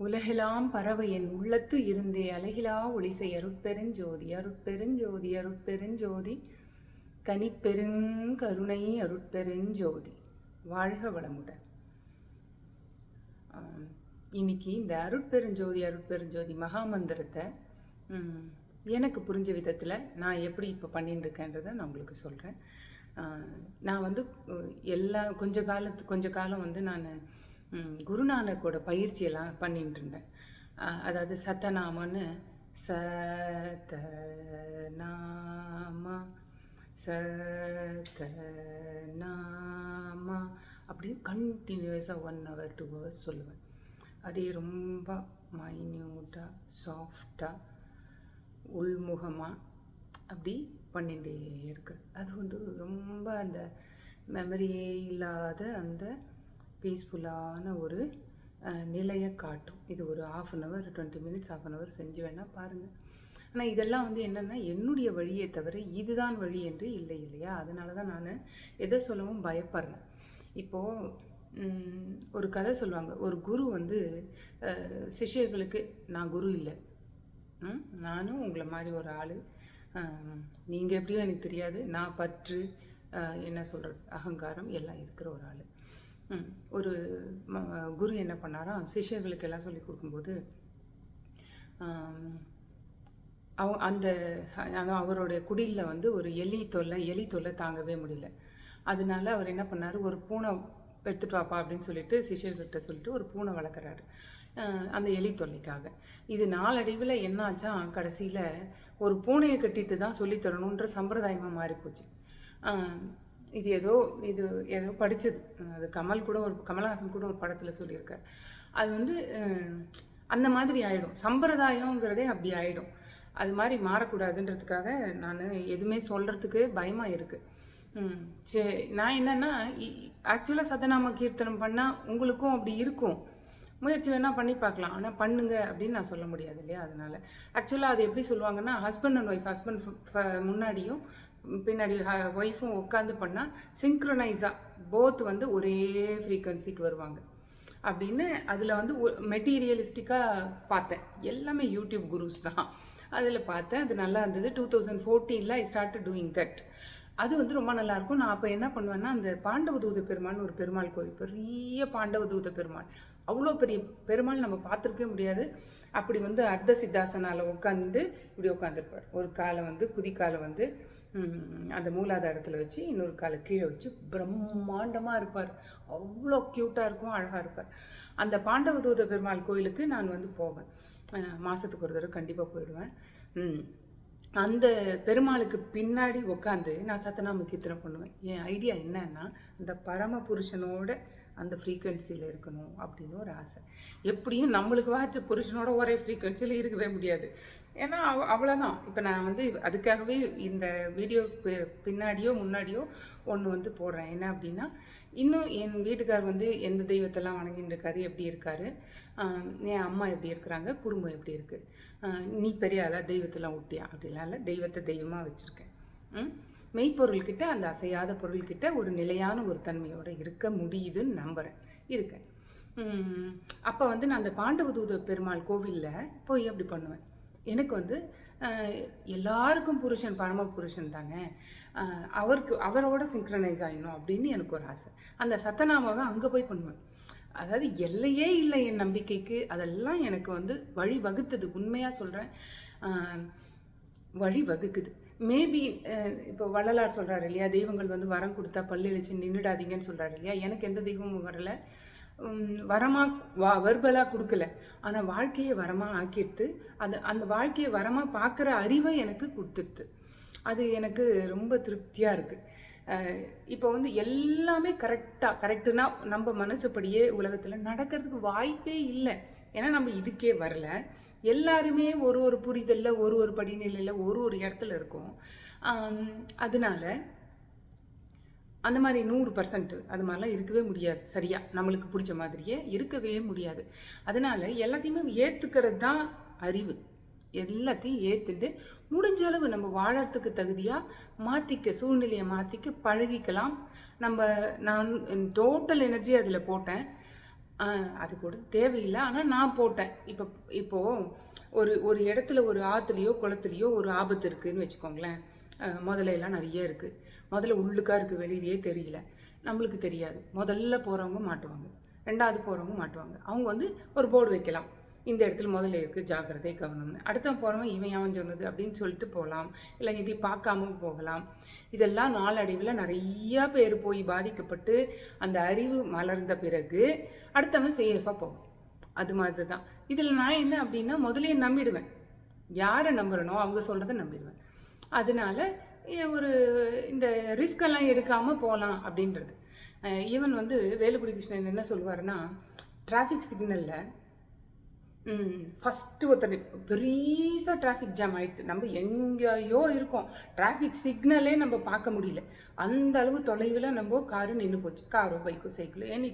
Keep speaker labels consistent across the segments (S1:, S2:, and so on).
S1: உலகெலாம் பறவை என் உள்ளத்து இருந்தே அழகிலா ஒளிசை அருட்பெருஞ்சோதி அருட்பெருஞ்சோதி அருட்பெருஞ்சோதி கனிப்பெருங்கருணை அருட்பெருஞ்சோதி வாழ்க வளமுடன். இன்னைக்கு இந்த அருட்பெருஞ்சோதி அருட்பெருஞ்சோதி மகாமந்திரத்தை எனக்கு புரிஞ்ச விதத்தில் நான் எப்படி இப்போ பண்ணிட்டு இருக்கேன்றதை நான் உங்களுக்கு சொல்கிறேன் நான் வந்து எல்லா கொஞ்ச காலத்து கொஞ்ச காலம் வந்து நான் குருநானக்கோட பயிற்சியெல்லாம் பண்ணிட்டு இருந்தேன் அதாவது சத்தநாமன்னு சத்தநாமா சத்தநாமா அப்படியே கண்டினியூஸாக ஒன் ஹவர் டூ ஹவர்ஸ் சொல்லுவேன். அப்படியே ரொம்ப மைன்யூட்டாக சாஃப்டாக உள்முகமாக அப்படி பண்ணிகிட்டே இருக்கு அது வந்து ரொம்ப அந்த மெமரியே இல்லாத அந்த பீஸ்ஃபுல்லான ஒரு நிலையை காட்டும். இது ஒரு half an hour twenty minutes half an hour செஞ்சு வேணால் பாருங்கள் ஆனால் இதெல்லாம் வந்து என்னென்னா என்னுடைய வழியே தவிர இதுதான் வழி என்று இல்லை இல்லையா? அதனால தான் நான் எதை சொல்லவும் பயப்படுறேன் இப்போது ஒரு கதை சொல்லுவாங்க. ஒரு குரு வந்து சிஷியர்களுக்கு சிஷ்யர்களுக்கு நான் குரு இல்லை. நானும் உங்களை மாதிரி ஒரு ஆள். நீங்கள் எப்படியோ எனக்கு தெரியாது. நான் பற்று என்ன சொல்கிறது அகங்காரம் எல்லாம் இருக்கிற ஒரு ஆள். ஒரு குரு என்ன பண்ணாராம் சிஷ்யர்களுக்கு எல்லாம் சொல்லி கொடுக்கும்போது அவ அந்த அவருடைய குடிலில் வந்து ஒரு எலி தொல்லை எலி தொல்லை தாங்கவே முடியல. அதனால அவர் என்ன பண்ணார் ஒரு பூனை எடுத்துட்டு வாப்பா அப்படின்னு சொல்லிட்டு சிஷ்யர்கிட்ட சொல்லிட்டு ஒரு பூனை வளர்க்குறாரு. அந்த எலி தொல்லைக்காக. இது நாளடைவில் என்னாச்சா கடைசியில் ஒரு பூனையை கட்டிட்டு தான் சொல்லித் தரணுன்ற சம்பிரதாயமாக மாறிப்போச்சு. இது ஏதோ இது ஏதோ படித்தது அது கமல் கூட ஒரு கமலஹாசன் கூட ஒரு படத்தில் சொல்லியிருக்கார். அது வந்து அந்த மாதிரி ஆகிடும் சம்பிரதாயங்கிறதே அப்படி ஆகிடும் அது மாதிரி மாறக்கூடாதுன்றதுக்காக நான் எதுவுமே சொல்கிறதுக்கு பயமாக இருக்குது சரி நான் என்னென்னா ஆக்சுவலாக சதநாம கீர்த்தனம் பண்ணால் உங்களுக்கும் அப்படி இருக்கும். முயற்சி வேணால் பண்ணி பார்க்கலாம். ஆனால் பண்ணுங்க அப்படின்னு நான் சொல்ல முடியாது இல்லையா? அதனால. ஆக்சுவலாக அது எப்படி சொல்லுவாங்கன்னா ஹஸ்பண்ட் அண்ட் ஒய்ஃப் ஹஸ்பண்ட் முன்னாடியும் பின்னாடி ஒய்ஃபும் உட்காந்து பண்ணால் சிங்க்ரனைஸாக போத் வந்து ஒரே ஃப்ரீக்வன்சிக்கு வருவாங்க. அப்படின்னு அதில் வந்து மெட்டீரியலிஸ்டிக்காக பார்த்தேன். எல்லாமே யூடியூப் குரூஸ் தான். அதில் பார்த்தேன் அது நல்லா இருந்தது. டூ தௌசண்ட் ஃபோர்டீனில் ஐ ஸ்டார்ட் டூயிங் தட் அது வந்து ரொம்ப நல்லாயிருக்கும் நான் அப்போ என்ன பண்ணுவேன்னா அந்த பாண்டவதூத பெருமாள்னு ஒரு பெருமாள் கோயில் பெரிய பாண்டவதூத பெருமாள். அவ்வளோ பெரிய பெருமாள் நம்ம பார்த்துருக்கவே முடியாது. அப்படி வந்து அர்த்த சித்தாசனால் உட்காந்து இப்படி உட்காந்துருப்பார் ஒரு காலை வந்து குதிக்காலை வந்து அந்த மூலாதாரத்தில் வச்சு இன்னொரு காலை கீழே வச்சு பிரம்மாண்டமாக இருப்பார். அவ்வளோ க்யூட்டாக இருக்கும் அழகாக இருப்பார். அந்த பாண்டவதூத பெருமாள் கோயிலுக்கு நான் வந்து போவேன். மாதத்துக்கு ஒரு தடவை கண்டிப்பாக போயிடுவேன். அந்த பெருமாளுக்கு பின்னாடி உட்காந்து நான் சத்தநாம கீர்த்தனம் பண்ணுவேன். என் ஐடியா என்னன்னா அந்த பரம புருஷனோட அந்த ஃப்ரீக்குவென்சியில் இருக்கணும் அப்படின்னு ஒரு ஆசை. எப்படியும் நம்மளுக்கு வாச்ச புருஷனோட ஒரே ஃப்ரீக்குவென்சியில் இருக்கவே முடியாது. ஏன்னா அவ அவ்வளோதான் இப்போ நான் வந்து அதுக்காகவே இந்த வீடியோ பின்னாடியோ முன்னாடியோ ஒன்று வந்து போடுறேன். என்ன அப்படின்னா இன்னும் என் வீட்டுக்கார் வந்து எந்த தெய்வத்தெல்லாம் வணங்கின்னு இருக்காரு எப்படி இருக்காரு என் அம்மா எப்படி இருக்கிறாங்க குடும்பம் எப்படி இருக்குது நீ பெரிய ஆளா தெய்வத்தெல்லாம் ஊட்டியா அப்படிலாம் இல்லை தெய்வத்தை தெய்வமாக வச்சுருக்கேன். ம்? மெய்ப்பொருள்கிட்ட அந்த அசையாத பொருள்கிட்ட ஒரு நிலையான ஒரு தன்மையோடு இருக்க முடியுதுன்னு நம்புகிறேன் இருக்கேன். அப்போ வந்து நான் அந்த பாண்டவதூத பெருமாள் கோவிலில் போய் அப்படி பண்ணுவேன். எனக்கு வந்து எல்லாருக்கும் புருஷன் பரம புருஷன் தானே. அவருக்கு அவரோட சிங்க்ரனைஸ் ஆகிடணும் அப்படின்னு எனக்கு ஒரு ஆசை. அந்த சத்தநாமாவை அங்கே போய் பண்ணுவேன். அதாவது எல்லையே இல்லை என் நம்பிக்கைக்கு. அதெல்லாம் எனக்கு வந்து வழி வகுத்தது உண்மையாக சொல்கிறேன் வழி வகுக்குது மேபி இப்போ வள்ளலார் சொல்கிறாரு இல்லையா? தெய்வங்கள் வந்து வரம் கொடுத்தா பல்லு இழிச்சு நின்றுடாதீங்கன்னு சொல்கிறாரு இல்லையா? எனக்கு எந்த தெய்வமும் வரல. வரமாக வா வர்பலாக கொடுக்கல. ஆனால் வாழ்க்கையை வரமாக ஆக்கிட்டு அந்த அந்த வாழ்க்கையை வரமாக பார்க்குற அறிவை எனக்கு கொடுத்துடுது அது எனக்கு ரொம்ப திருப்தியாக இருக்குது இப்போ வந்து எல்லாமே கரெக்டாக கரெக்டுனா நம்ம மனசுப்படியே உலகத்தில் நடக்கிறதுக்கு வாய்ப்பே இல்லை. ஏன்னா நம்ம இதுக்கே வரல. எல்லாருமே ஒரு ஒரு புரிதலில் ஒரு ஒரு படிநிலையில் ஒரு ஒரு இடத்துல இருக்கும். அதனால அந்த மாதிரி நூறு பர்சன்ட் அது மாதிரிலாம் இருக்கவே முடியாது சரியாக நம்மளுக்கு பிடிச்ச மாதிரியே இருக்கவே முடியாது. அதனால் எல்லாத்தையுமே ஏற்றுக்கிறது தான் அறிவு. எல்லாத்தையும் ஏற்றுட்டு முடிஞ்ச அளவு நம்ம வாழறதுக்கு தகுதியாக மாற்றிக்க சூழ்நிலையை மாற்றிக்க பழகிக்கலாம். நம்ம நான் டோட்டல் எனர்ஜி அதில் போட்டேன். அது கூட தேவையில்லை. ஆனால் நான் போட்டேன். இப்போ இப்போது ஒரு ஒரு இடத்துல ஒரு ஆற்றுலையோ குளத்துலையோ ஒரு ஆபத்து இருக்குதுன்னு வச்சுக்கோங்களேன். அஹ் முதல்ல எல்லாம் நிறைய இருக்குது முதல்ல உள்ளுக்கா இருக்குது வெளியிலேயே தெரியல. நம்மளுக்கு தெரியாது. முதல்ல போகிறவங்க மாட்டுவாங்க. ரெண்டாவது போகிறவங்க மாட்டுவாங்க. அவங்க வந்து ஒரு போர்டு வைக்கலாம். இந்த இடத்துல முதல்ல இருக்குது ஜாக்கிரதை கவனம்னு. அடுத்தவன் போகிறவன் இவன் அவன் சொன்னது அப்படின்னு சொல்லிட்டு போகலாம். இல்லை இதை பார்க்காம போகலாம். இதெல்லாம் நாளடைவில் நிறையா பேர் போய் பாதிக்கப்பட்டு அந்த அறிவு மலர்ந்த பிறகு அடுத்தவன் சேஃபாக போகும் அது மாதிரி தான் இதில் நான் என்ன அப்படின்னா முதல்லயே நம்பிடுவேன். யாரை நம்புறனோ அவங்க சொல்கிறத நம்பிடுவேன். அதனால ஒரு இந்த ரிஸ்கெல்லாம் எடுக்காமல் போகலாம் அப்படின்றது. ஈவன் வந்து வேலுக்குடி கிருஷ்ணன் என்ன சொல்லுவார்னா டிராஃபிக் சிக்னலில் ஃபஸ்ட்டு ஒருத்தர் பெரியசாக டிராஃபிக் ஜாம் ஆயிடுது. நம்ம எங்கேயோ இருக்கோம். டிராஃபிக் சிக்னலே நம்ம பார்க்க முடியல. அந்த அளவு தொலைவில் நம்ம காரு நின்று போச்சு. காரோ பைக்கோ சைக்கிளோ எனி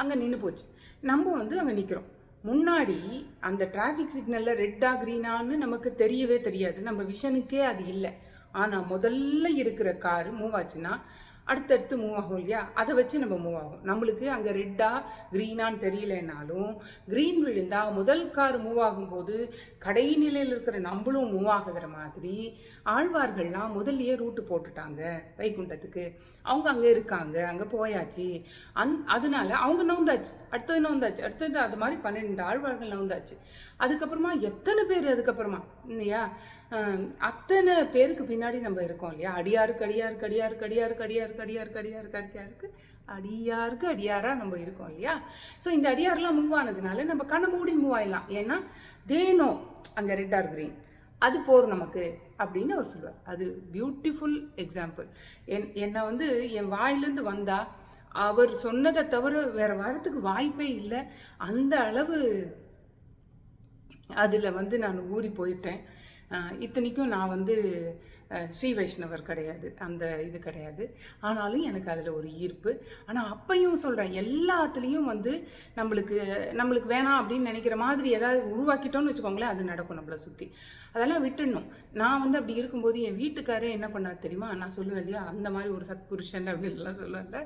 S1: அங்கே நின்று போச்சு. நம்ம வந்து அங்கே நிற்கிறோம் முன்னாடி அந்த டிராஃபிக் சிக்னலில் ரெட்டாக க்ரீனான்னு நமக்கு தெரியவே தெரியாது. நம்ம விஷனுக்கே அது இல்லை. ஆனால் முதல்ல இருக்கிற காரு மூவ் ஆச்சுன்னா அடுத்தடுத்து மூவ் ஆகும் இல்லையா? அதை வச்சு நம்ம மூவ் ஆகும். நம்மளுக்கு அங்கே ரெட்டாக க்ரீனான்னு தெரியலனாலும் க்ரீன் விழுந்தால் முதல் கார் மூவ் ஆகும்போது கடைநிலையில் இருக்கிற நம்மளும் மூவ் ஆகுற மாதிரி ஆழ்வார்கள்லாம் முதல்லையே ரூட்டு போட்டுட்டாங்க வைகுண்டத்துக்கு. அவங்க அங்கே இருக்காங்க அங்கே போயாச்சு. அந் அதனால அவங்க நோந்தாச்சு அடுத்தது நோந்தாச்சு அடுத்தது அது மாதிரி பன்னெண்டு ஆழ்வார்கள் நோந்தாச்சு அதுக்கப்புறமா எத்தனை பேர் அதுக்கப்புறமா இல்லையா? அத்தனை பேருக்கு பின்னாடி நம்ம இருக்கோம் இல்லையா? அடியாருக்கு அடியாருக்கு அடியாருக்கு அடியாருக்கு அடியாருக்கு அடியாருக்கு அடியாருக்கு அடியாருக்கு அடியாருக்கு அடியாராக நம்ம இருக்கோம் இல்லையா? ஸோ இந்த அடியாரெலாம் மூவ் ஆனதுனால நம்ம கண்ணை மூடி மூவ் ஆயிடலாம். ஏன்னா தேனோ அங்கே ரெட் ஆர் கிரீன் அது போர் நமக்கு அப்படின்னு அவர் சொல்லுவார். அது பியூட்டிஃபுல் எக்ஸாம்பிள் என் என்னை வந்து என் வாயிலேருந்து வந்தால் அவர் சொன்னதை தவிர வேறு வரத்துக்கு வாய்ப்பே இல்லை. அந்த அளவு அதில் வந்து நான் ஊறி போயிட்டேன். இத்தனைக்கும் நான் வந்து ஸ்ரீ வைஷ்ணவர் கிடையாது. அந்த இது கிடையாது. ஆனாலும் எனக்கு அதில் ஒரு ஈர்ப்பு. ஆனால் அப்பையும் சொல்கிறேன் எல்லாத்துலேயும் வந்து நம்மளுக்கு நம்மளுக்கு வேணாம் அப்படின்னு நினைக்கிற மாதிரி ஏதாவது உருவாக்கிட்டோம்னு வச்சுக்கோங்களேன் அது நடக்கும் நம்மளை சுற்றி அதெல்லாம் விட்டுடணும். நான் வந்து அப்படி இருக்கும்போது என் வீட்டுக்காரே என்ன பண்ணார் தெரியுமா? நான் சொல்லுவேன் இல்லையா? அந்த மாதிரி ஒரு சத்புருஷன் அப்படின்லாம் சொல்லுவேன்ல.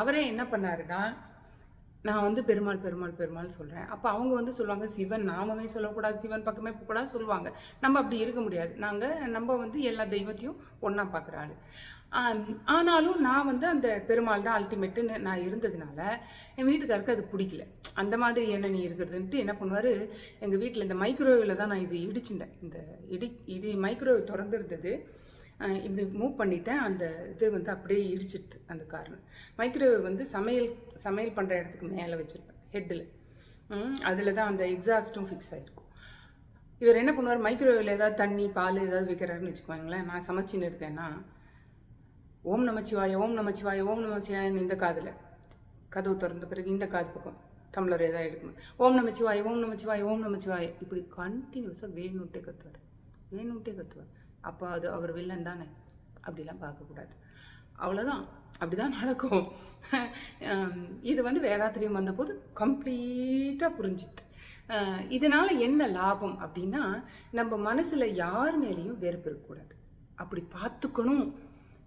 S1: அவரே என்ன பண்ணாருன்னா நான் வந்து பெருமாள் பெருமாள் பெருமாள் சொல்கிறேன் அப்போ அவங்க வந்து சொல்லுவாங்க சிவன் நாமமே சொல்லக்கூடாது சிவன் பக்கமே போகக்கூடாது சொல்லுவாங்க. நம்ம அப்படி இருக்க முடியாது. நாங்கள் நம்ம வந்து எல்லா தெய்வத்தையும் ஒன்றா பார்க்குற ஆள். ஆனாலும் நான் வந்து அந்த பெருமாள் தான் அல்டிமேட்டுன்னு நான் இருந்ததுனால என் வீட்டுக்காருக்கு அது பிடிக்கல. அந்த மாதிரி என்ன நீ இருக்கிறதுன்ட்டு என்ன பண்ணுவார் எங்கள் வீட்டில் இந்த மைக்ரோவேவில் தான் நான் இது இடிச்சுட்டேன். இந்த இடி இது மைக்ரோவேவ் திறந்துருந்தது. இப்படி மூவ் பண்ணிட்டேன். அந்த இது வந்து அப்படியே இடிச்சிட்டு அந்த காரணம் மைக்ரோவேவ் வந்து சமையல் சமையல் பண்ணுற இடத்துக்கு மேலே வச்சுருப்பேன் ஹெட்டில் அதில் தான் அந்த எக்ஸாஸ்ட்டும் ஃபிக்ஸ் ஆகிருக்கும் இவர் என்ன பண்ணுவார்? மைக்ரோவேவில் ஏதாவது தண்ணி பால் ஏதாவது வைக்கிறாருன்னு வச்சுக்கோங்களேன். நான் சமைச்சின்னு இருக்கேன்னா ஓம் நமச்சிவாய ஓம் நமச்சிவாய ஓம் நமச்சிவாயன்னு இந்த காதில். கதவு திறந்த பிறகு இந்த காது பக்கம் டம்ளர் ஏதாவது எடுக்கணும். ஓம் நமச்சிவாய ஓம் நமச்சிவாய ஓம் நமச்சிவாய இப்படி கண்டினியூஸாக வேணுட்டே கத்துவார். வேணுட்டே கத்துவார். அப்போ அது அவர் வில்லன் தானே? அப்படிலாம் பார்க்கக்கூடாது அவ்வளோதான் அப்படிதான் நடக்கும். இது வந்து வேதாத்திரியம் வந்தபோது கம்ப்ளீட்டாக புரிஞ்சுது. இதனால் என்ன லாபம் அப்படின்னா நம்ம மனசில் யார் மேலேயும் வெறுப்பு இருக்கக்கூடாது. அப்படி பார்த்துக்கணும்.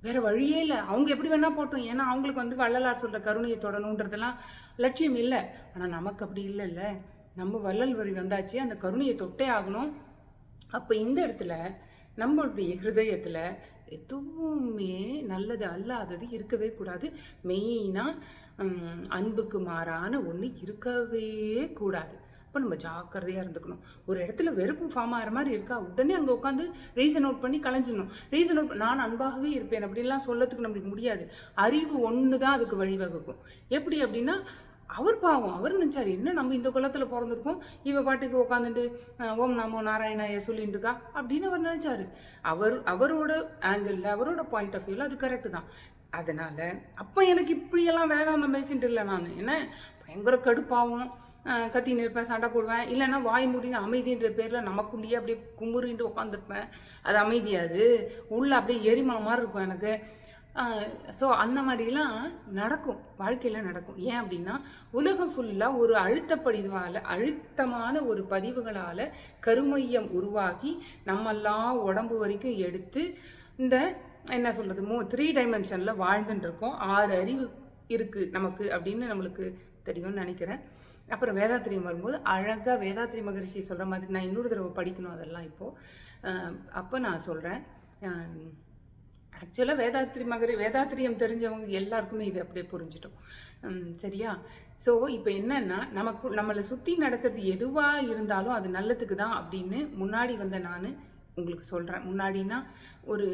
S1: வேற வழியே இல்லை. அவங்க எப்படி வேணால் போட்டோம். ஏன்னா அவங்களுக்கு வந்து வள்ளலார் சொல்கிற கருணையை தொடணுன்றதெல்லாம் லட்சியம் இல்லை. ஆனால் நமக்கு அப்படி இல்லைல்ல. நம்ம வள்ளல் வரி வந்தாச்சு. அந்த கருணையை தொட்டே ஆகணும். அப்போ இந்த இடத்துல நம்மளுடைய ஹிருதயத்தில் எதுவுமே நல்லது அல்லாதது இருக்கவே கூடாது. மெயினாக அன்புக்கு மாறான ஒன்று இருக்கவே கூடாது. அப்போ நம்ம ஜாக்கிரதையாக இருந்துக்கணும். ஒரு இடத்துல வெறுப்பு ஃபார்ம் ஆகிற மாதிரி இருக்கா? உடனே அங்கே உட்காந்து ரீசன் அவுட் பண்ணி கலைஞ்சிடணும். ரீசன் அவுட் நான் அன்பாகவே இருப்பேன். அப்படிலாம் சொல்லத்துக்கு நம்மளுக்கு முடியாது. அறிவு ஒன்று தான் அதுக்கு வழிவகுக்கும். எப்படி அப்படின்னா அவர் பாவம் அவர் நினச்சாரு என்ன நம்ம இந்த குலத்தில் பிறந்திருக்கோம்? இவ பாட்டுக்கு உட்காந்துட்டு ஓம் நமோ நாராயணாய சொல்லிட்டு இருக்கா அப்படின்னு அவர் நினச்சார். அவர் அவரோட ஆங்கிளில் அவரோட பாயிண்ட் ஆஃப் வியூவில் அது கரெக்டு தான். அதனால் அப்போ எனக்கு இப்படியெல்லாம் வேதாந்தம் பேசிட்டு இல்லை நான். என்ன? பயங்கர கடுப்பாகும் கத்தின்னு இருப்பேன் சண்டை போடுவேன். இல்லைன்னா வாய் முடின்னு அமைதின்ற பேரில் நமக்குள்ளேயே அப்படியே குமுறின்ட்டு உட்காந்துருப்பேன் அது அமைதியாது. உள்ளே அப்படியே எரிமலை மாதிரி இருக்கும் எனக்கு. ஸோ அந்த மாதிரிலாம் நடக்கும். வாழ்க்கையில் நடக்கும். ஏன் அப்படின்னா உலகம் ஃபுல்லாக ஒரு அழுத்தப்படிவால் அழுத்தமான ஒரு பதிவுகளால் கருமையம் உருவாகி நம்மெல்லாம் உடம்பு வரைக்கும் எடுத்து இந்த என்ன சொல்கிறது மூ த்ரீ டைமென்ஷனில் வாழ்ந்துட்டு இருக்கோம் ஆறு அறிவு இருக்குது நமக்கு அப்படின்னு நம்மளுக்கு தெரியும்னு நினைக்கிறேன். அப்புறம் வேதாத்திரி வரும்போது அழகாக வேதாத்திரி மகரிஷி சொல்கிற மாதிரி நான் இன்னொரு தடவை படிக்கணும் அதெல்லாம் இப்போது அப்போ நான் சொல்கிறேன் ஆக்சுவலாக வேதாத்திரி மகரி வேதாத்திரியம் தெரிஞ்சவங்க எல்லாருக்குமே இது அப்படியே புரிஞ்சிட்டோம் சரியா? ஸோ இப்போ என்னன்னா நமக்கு நம்மளை சுற்றி நடக்கிறது எதுவாக இருந்தாலும் அது நல்லதுக்கு தான் அப்படின்னு முன்னாடி வந்த நான் உங்களுக்கு சொல்கிறேன் முன்னாடினா ஒரு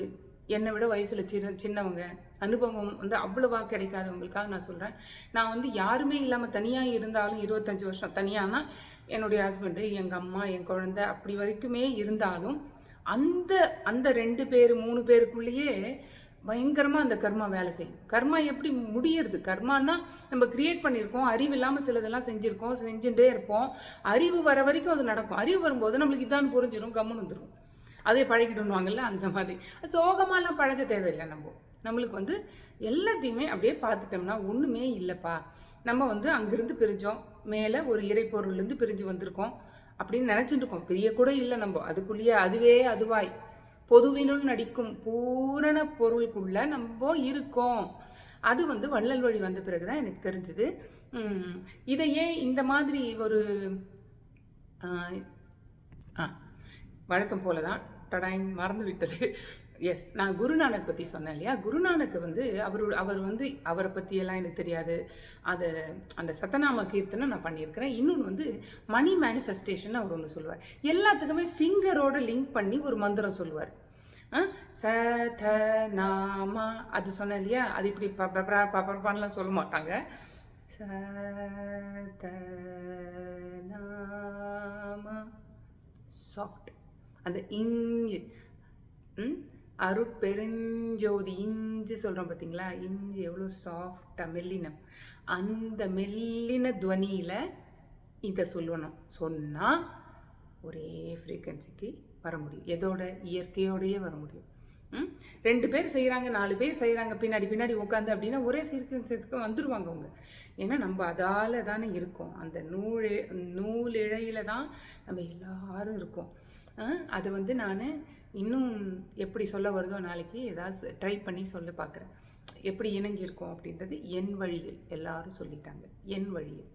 S1: என்னை விட வயசில் சின்ன சின்னவங்க அனுபவம் வந்து அவ்வளோவா கிடைக்காதவங்களுக்காக நான் சொல்கிறேன் நான் வந்து யாருமே இல்லாமல் தனியாக இருந்தாலும் இருபத்தஞ்சி வருஷம் தனியானா என்னுடைய ஹஸ்பண்டு எங்கள் அம்மா என் குழந்தை அப்படி வரைக்குமே இருந்தாலும் அந்த அந்த ரெண்டு பேர் மூணு பேருக்குள்ளேயே பயங்கரமாக அந்த கர்மா வேலை செய்யும். கர்மா எப்படி முடியறது? கர்மானா நம்ம கிரியேட் பண்ணியிருக்கோம் அறிவு இல்லாமல் சிலதெல்லாம் செஞ்சுருக்கோம் செஞ்சுட்டே இருப்போம். அறிவு வர வரைக்கும் அது நடக்கும். அறிவு வரும்போது நம்மளுக்கு இதான் புரிஞ்சிடும் கம்முன்னு வந்துடும் அதே பழகிடுவாங்கல்ல அந்த மாதிரி. சோகமாலாம் பழக தேவையில்லை நம்ம. நம்மளுக்கு வந்து எல்லாத்தையுமே அப்படியே பார்த்துட்டோம்னா ஒன்றுமே இல்லைப்பா. நம்ம வந்து அங்கேருந்து பிரிஞ்சோம். மேலே ஒரு இறைப்பொருள்லேருந்து பிரிஞ்சு வந்திருக்கோம். அப்படின்னு நினச்சிட்டு இருக்கோம் பெரிய கூட இல்லை நம்ம. அதுக்குள்ளேயே அதுவே அதுவாய். பொதுவினுள் நடிக்கும் பூரண பொருளுக்குள்ள நம்ம இருக்கோம். அது வந்து வள்ளல் வழி வந்த பிறகு தான் எனக்கு தெரிஞ்சுது. இதையே இந்த மாதிரி ஒரு வழக்கம் போல தான் டடாயின் மறந்து விட்டது எஸ் நான் குருநானக் பற்றி சொன்னேன் இல்லையா? குருநானக் வந்து அவர் அவர் வந்து அவரை பற்றியெல்லாம் எனக்கு தெரியாது. அதை அந்த சத்தநாம கீர்த்தனை நான் பண்ணியிருக்கிறேன். இன்னொன்று வந்து மணி மேனிஃபெஸ்டேஷன் அவர் ஒன்று சொல்லுவார். எல்லாத்துக்குமே ஃபிங்கரோட லிங்க் பண்ணி ஒரு மந்திரம் சொல்லுவார். ச நாமா அது சொன்னேன் இல்லையா? அது இப்படி பப்பரப்பான்லாம் சொல்ல மாட்டாங்க. ச த நாமா சாஃப்ட் அந்த இஞ்சு. ம்? அருட்பெருஞ்சோதி இஞ்சி சொல்கிறோம் பார்த்தீங்களா இஞ்சி எவ்வளோ சாஃப்டாக மெல்லினம் அந்த மெல்லின துவனியில் இதை சொல்லணும். சொன்னால் ஒரே ஃப்ரீக்வன்சிக்கு வர முடியும். எதோட? இயற்கையோடையே வர முடியும். ம்? ரெண்டு பேர் செய்கிறாங்க நாலு பேர் செய்கிறாங்க பின்னாடி பின்னாடி உட்காந்து அப்படின்னா ஒரே ஃப்ரீக்வன்சிக்கு வந்துடுவாங்க அவங்க. ஏன்னா நம்ம அதால் தானே இருக்கோம். அந்த நூல் நூலிழையில் தான் நம்ம எல்லாரும் இருக்கோம். அது வந்து நான் இன்னும் எப்படி சொல்ல வருதோ நாளைக்கு ஏதாவது ட்ரை பண்ணி சொல்ல பார்க்குறேன் எப்படி இணைஞ்சிருக்கோம் அப்படின்றது என் வழியில் எல்லாரும் சொல்லிட்டாங்க. என் வழியில்.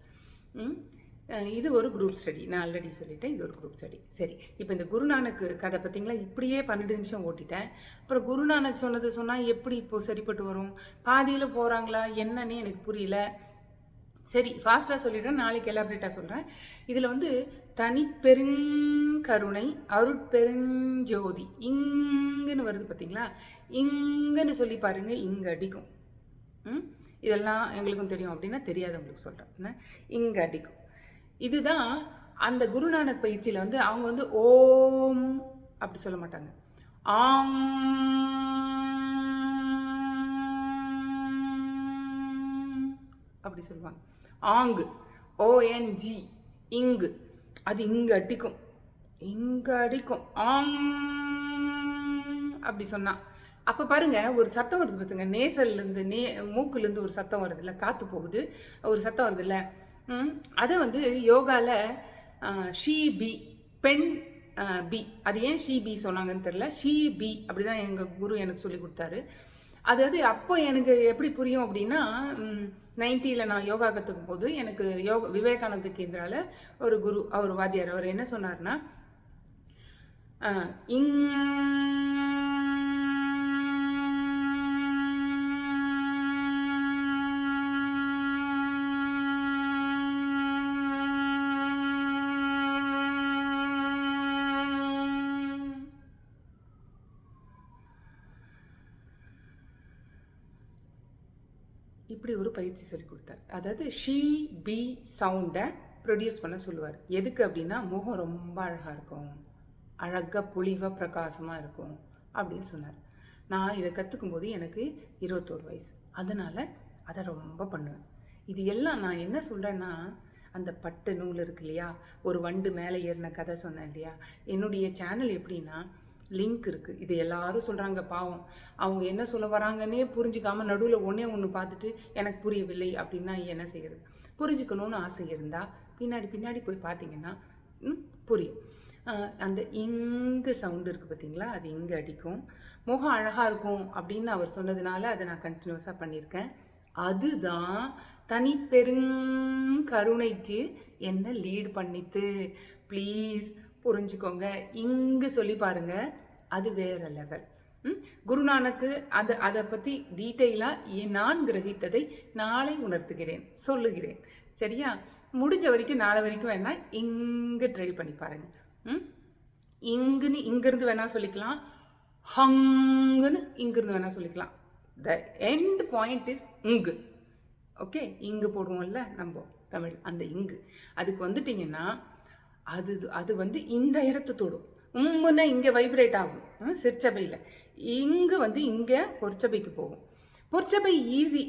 S1: இது ஒரு குரூப் ஸ்டடி நான் ஆல்ரெடி சொல்லிட்டேன் இது ஒரு குரூப் ஸ்டடி சரி இப்போ இந்த குருநானக் கதை பார்த்தீங்களா இப்படியே பன்னெண்டு நிமிஷம் ஓட்டிட்டேன். அப்புறம் குருநானக் சொன்னது சொன்னால் எப்படி இப்போது சரிப்பட்டு வரும்? பாதியில் போகிறாங்களா என்னன்னு எனக்கு புரியல. சரி ஃபாஸ்ட்டாக சொல்லிடுறேன் நாளைக்கு எலாபரேட்டாக சொல்கிறேன் இதில் வந்து தனிப்பெருங்கருணை அருட்பெருஞ்சோதி இங்குன்னு வருது பார்த்தீங்களா இங்குன்னு சொல்லி பாருங்கள் இங்கே அடிக்கும். ம்? இதெல்லாம் எங்களுக்கும் தெரியும் அப்படின்னா தெரியாதவங்களுக்கு சொல்கிறேன் இங்கே அடிக்கும். இதுதான் அந்த குருநானக் பயிற்சியில் வந்து அவங்க வந்து ஓம் அப்படி சொல்ல மாட்டாங்க. ஆம் அப்படி சொல்லுவாங்க. ஆங்கு. ஓஎன்ஜி இங்கு. அது இங்கே அடிக்கும். இங்கே அடிக்கும். ஆங் அப்படி சொன்னான் அப்போ பாருங்க ஒரு சத்தம் வருது பார்த்துங்க நேசல்ல இருந்து நே மூக்குலேருந்து ஒரு சத்தம் வருது இல்லை காற்று போகுது. ஒரு சத்தம் வருது இல்லை அதை வந்து யோகாவில் ஆஹ், ஷீ பி பெண் பி. அது ஏன் ஷீ பி சொன்னாங்கன்னு தெரில ஷீ பி. அப்படிதான் எங்கள் குரு எனக்கு சொல்லி கொடுத்தாரு. அதாவது அப்போ எனக்கு எப்படி புரியும் அப்படின்னா நைன்ட்டியில் நான் யோகா கற்றுக்கும் போது எனக்கு யோகா விவேகானந்த கேந்திரால ஒரு குரு அவர் வாத்தியார் அவர் என்ன சொன்னார்னா இங் பயிற்சி சொல்லி கொடுத்தார். அதாவது ஷீ பி சவுண்டை ப்ரொடியூஸ் பண்ண சொல்லுவார். எதுக்கு அப்படின்னா முகம் ரொம்ப அழகாக இருக்கும். அழகாக புலிவாக பிரகாசமாக இருக்கும் அப்படின்னு சொன்னார். நான் இதை கற்றுக்கும் போது எனக்கு இருபத்தோரு வயசு. அதனால் அதை ரொம்ப பண்ணுவேன். இது எல்லாம் நான் என்ன சொல்கிறேன்னா அந்த பட்டு நூல் இருக்கு இல்லையா? ஒரு வண்டு மேலே ஏறின கதை சொன்னேன் இல்லையா? என்னுடைய சேனல் எப்படின்னா லிங்க் இருக்குது இது எல்லாரும் சொல்கிறாங்க பாவம். அவங்க என்ன சொல்ல வராங்கன்னே புரிஞ்சிக்காமல் நடுவில் ஒன்றே ஒன்று பார்த்துட்டு எனக்கு புரியவில்லை அப்படின்னா என்ன செய்கிறது புரிஞ்சுக்கணும்னு ஆசை இருந்தால் பின்னாடி பின்னாடி போய் பார்த்தீங்கன்னா ம், புரியும். அந்த இங்கு சவுண்டு இருக்குது பார்த்தீங்களா? அது இங்கே அடிக்கும். முகம் அழகாக இருக்கும் அப்படின்னு அவர் சொன்னதுனால அதை நான் கண்டினியூஸாக பண்ணியிருக்கேன். அதுதான் தனி பெருங்கருணைக்கு என்ன லீட் பண்ணித்து. ப்ளீஸ் புரிஞ்சுக்கோங்க. இங்கு சொல்லி பாருங்க அது வேற லெவல் ம்? குருநானக்கு அது அதை பற்றி டீட்டெயிலாக நான் கிரகித்ததை நாளை உணர்த்துகிறேன் சொல்லுகிறேன். சரியா? முடிஞ்ச வரைக்கும் நாளை வரைக்கும் வேணால் இங்கே ட்ரை பண்ணி பாருங்க. ம்? இங்குன்னு இங்கேருந்து வேணால் சொல்லிக்கலாம். ஹங்குன்னு இங்கேருந்து வேணால் சொல்லிக்கலாம். த எண்ட் பாயிண்ட் இஸ் இங்கு ஓகே இங்கு போடுவோம்ல நம்ம தமிழ் அந்த இங்கு. அதுக்கு வந்துட்டிங்கன்னா அது அது வந்து இந்த இடத்த தொடும். உம்முன்னா இங்கே வைப்ரேட் ஆகும். ம், சிற்சபையில். இங்கே வந்து இங்கே பொற்சபைக்கு போகும். பொற்சபை ஈஸி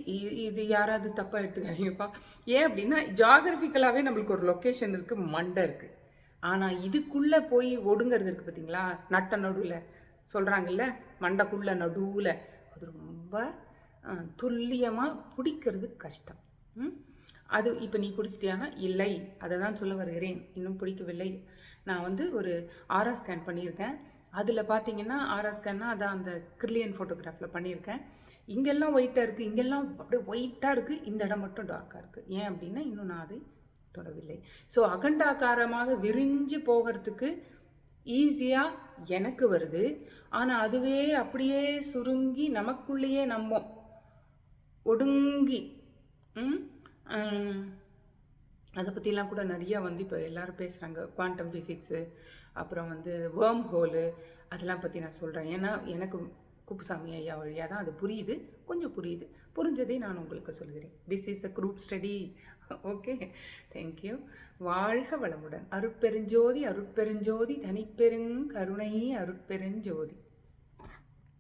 S1: இது யாராவது தப்பாக எடுத்துக்காதீங்கப்பா. ஏன் அப்படின்னா ஜாகிரபிக்கலாகவே நம்மளுக்கு ஒரு லொக்கேஷன் இருக்குது மண்டை இருக்குது ஆனால் இதுக்குள்ளே போய் ஒடுங்கிறது இருக்குது பார்த்தீங்களா நட்ட நடுவில். சொல்கிறாங்கல்ல மண்டைக்குள்ளே நடுவில். அது ரொம்ப துல்லியமாக பிடிக்கிறது கஷ்டம். ம்? அது இப்போ நீ பிடிச்சிட்டியானா இல்லை. அதை தான் சொல்ல வருகிறேன். இன்னும் பிடிக்கவில்லை. நான் வந்து ஒரு ஆரா ஸ்கேன் பண்ணியிருக்கேன். அதில் பார்த்தீங்கன்னா ஆரா ஸ்கேன்னா அதான் அந்த கிர்லியன் ஃபோட்டோகிராஃபில் பண்ணியிருக்கேன். இங்கெல்லாம் ஒயிட்டாக இருக்குது இங்கெல்லாம் அப்படியே ஒயிட்டாக இருக்குது இந்த இடம் மட்டும் டார்க்காக இருக்குது ஏன் அப்படின்னா இன்னும் நான் அதை தொடவில்லை. ஸோ அகண்டாக்காரமாக விரிஞ்சு போகிறதுக்கு ஈஸியாக எனக்கு வருது. ஆனால் அதுவே அப்படியே சுருங்கி நமக்குள்ளேயே நம்ம ஒடுங்கி ம், அதை பற்றிலாம் கூட நிறையா வந்து இப்போ எல்லோரும் பேசுகிறாங்க குவாண்டம் ஃபிசிக்ஸு அப்புறம் வந்து வேர்ம் ஹோலு அதெல்லாம் பற்றி நான் சொல்கிறேன் ஏன்னா எனக்கு குப்புசாமி ஐயா வழியாக தான் அது புரியுது. கொஞ்சம் புரியுது. புரிஞ்சதே நான் உங்களுக்கு சொல்கிறேன் this is a group study okay thank you வாழ்க வளமுடன். அருட்பெருஞ்சோதி அருட்பெருஞ்சோதி தனிப்பெருங் கருணை அருட்பெருஞ்சோதி.